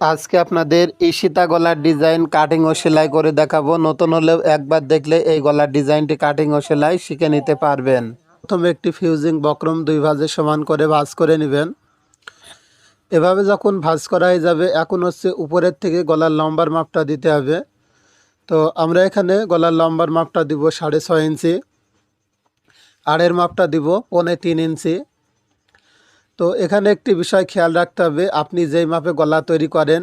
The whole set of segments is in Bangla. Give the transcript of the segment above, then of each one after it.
আজকে আপনাদের এই সীতা গলার ডিজাইন কাটিং ও সেলাই করে দেখাবো। নতুন হলেও একবার দেখলে এই গলার ডিজাইনটি কাটিং ও সেলাই শিখে নিতে পারবেন। প্রথমে একটি ফিউজিং বক্রম দুই ভাজে সমান করে ভাঁজ করে নেবেন। এভাবে যখন ভাঁজ করা হয়ে যাবে, এখন হচ্ছে উপরের থেকে গলার লম্বার মাপটা দিতে হবে। তো আমরা এখানে গলার লম্বার মাপটা দিব সাড়ে ছয় ইঞ্চি। আড়ের মাপটা দিব পৌনে তিন ইঞ্চি। তো এখানে একটি বিষয় খেয়াল রাখতে হবে। আপনি যেই মাপে গলা তৈরি করেন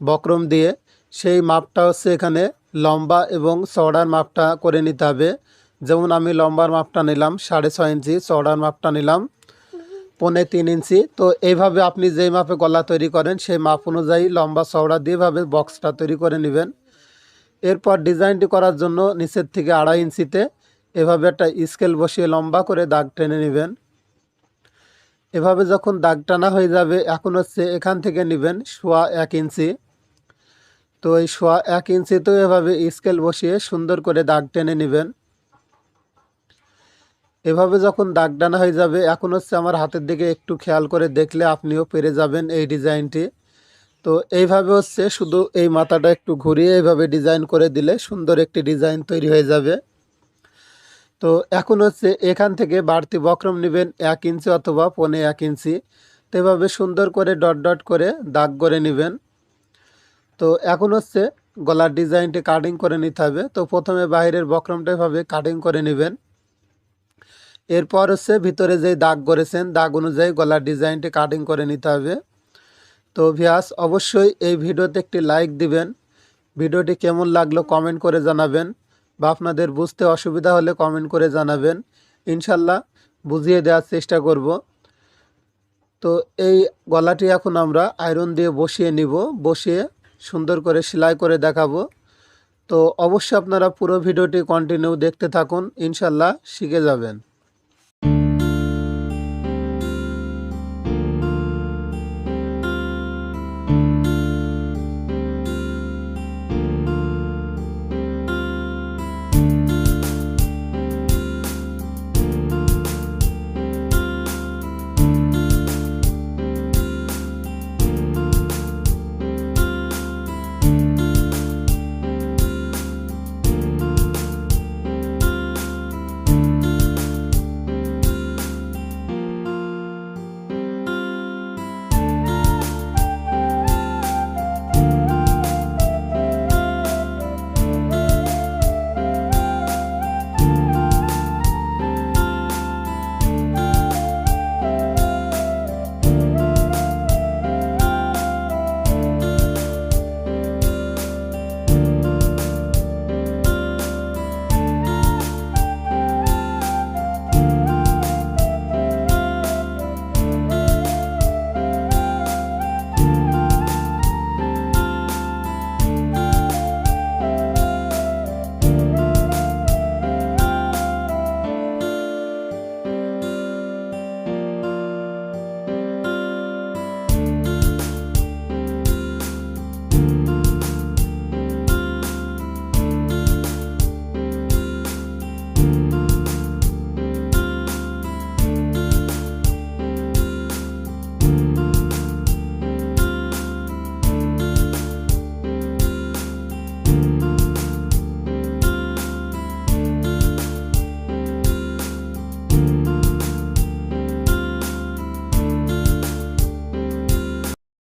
বক্রম দিয়ে, সেই মাপটা হচ্ছে এখানে লম্বা এবং চওড়ার মাপটা করে নিতে হবে। যেমন আমি লম্বার মাপটা নিলাম, সাড়ে ছয় ইঞ্চি, চওড়ার মাপটা নিলাম, পৌনে তিন ইঞ্চি। তো এইভাবে আপনি যেই মাপে গলা তৈরি করেন, সেই মাপ অনুযায়ী লম্বা, চওড়া দিয়ে এভাবে বক্সটা তৈরি করে নেবেন। এরপর ডিজাইনটি করার জন্য নিচের থেকে আড়াই ইঞ্চিতে এভাবে একটা স্কেল বসিয়ে লম্বা করে দাগ টেনে নেবেন। এভাবে যখন দাগ টানা হয়ে যাবে, এখন হচ্ছে এখান থেকে নেবেন সোয়া এক ইঞ্চি। তো এই সোয়া এক ইঞ্চিতেও এভাবে স্কেল বসিয়ে সুন্দর করে দাগ টেনে নেবেন। এভাবে যখন দাগ টানা হয়ে যাবে, এখন হচ্ছে আমার হাতের দিকে একটু খেয়াল করে দেখলে আপনিও পেরে যাবেন এই ডিজাইনটি। তো এইভাবে হচ্ছে শুধু এই মাথাটা একটু ঘুরিয়ে এইভাবে ডিজাইন করে দিলে সুন্দর একটি ডিজাইন তৈরি হয়ে যাবে। তো এখন হচ্ছে এখান থেকে বাড়তি বক্রম নেবেন এক ইঞ্চি অথবা পনে এক ইঞ্চি। তো এভাবে সুন্দর করে ডট ডট করে দাগ করে নেবেন। তো এখন হচ্ছে গলার ডিজাইনটি কাটিং করে নিতে হবে। তো প্রথমে বাইরের বক্রমটা এভাবে কাটিং করে নেবেন। এরপর হচ্ছে ভিতরে যেই দাগ করেছেন, দাগ অনুযায়ী গলার ডিজাইনটি কাটিং করে নিতে হবে। তো ভিয়াস অবশ্যই এই ভিডিওতে একটি লাইক দিবেন। ভিডিওটি কেমন লাগল কমেন্ট করে জানাবেন। বা আপনাদের বুঝতে অসুবিধা হলে কমেন্ট করে জানাবেন। ইনশাল্লাহ বুঝিয়ে দেওয়ার চেষ্টা করব। তো এই গলাটি এখন আমরা আয়রন দিয়ে বসিয়ে নিব, বসিয়ে সুন্দর করে সেলাই করে দেখাবো। তো অবশ্যই আপনারা পুরো ভিডিওটি কন্টিনিউ দেখতে থাকুন, ইনশাল্লাহ শিখে যাবেন।